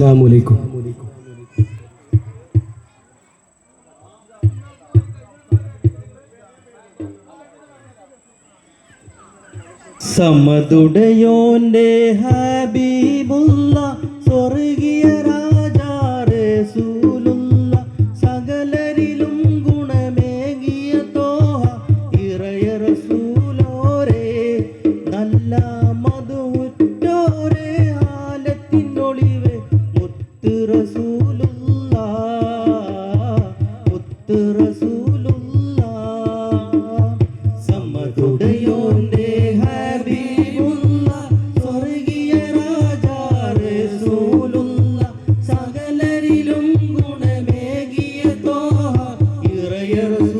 അസ്സലാമലൈക്കും സമതുടയോന്റെ ഹ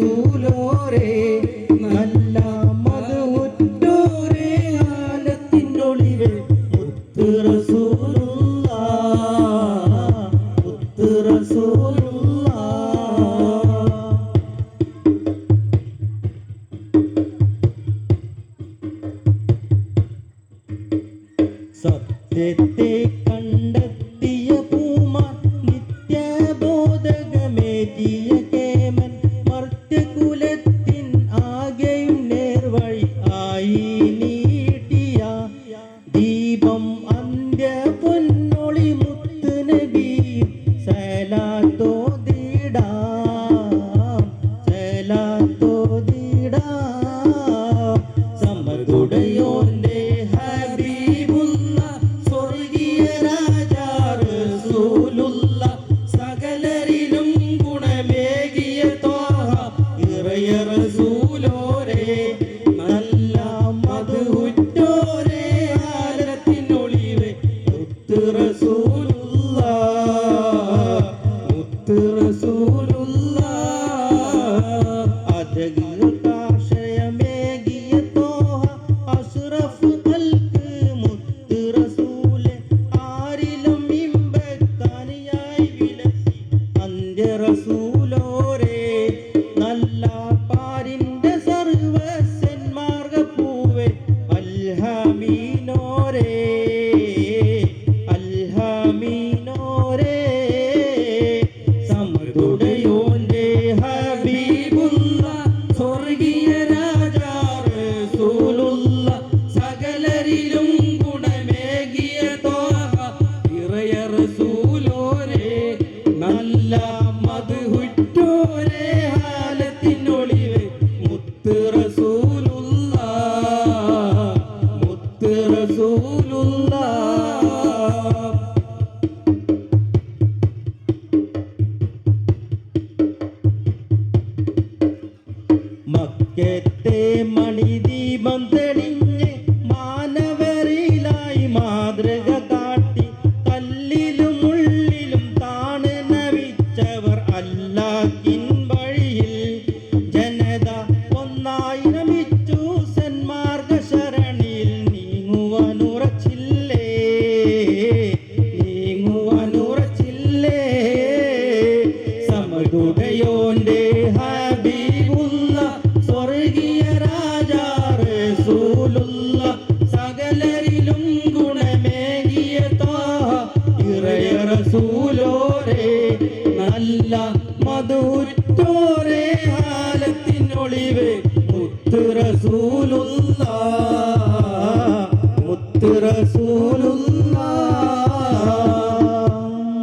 റസൂലോരെ നല്ല മതമുറ്റോരെ ആലത്തിനൊളിവെ മുത്ത് റസൂലോ Jesus. സകലരിലും ഗുണമേകിയ തോഹ ഇറയ റസൂ സ്വർഗത്തെ മണിദീപം തെളിഞ്ഞ് മാനവരിലായി മാതൃക കാട്ടി. കല്ലിലും ഉള്ളിലും താണ് നവിച്ചവർ അല്ലാക്കിൻ വഴിയിൽ ജനത ഒന്നായി മധുലോരേ നല്ല മധുറ്റോരേ ആലത്തിനൊളിവേ മുത്തുറസൂലുള്ള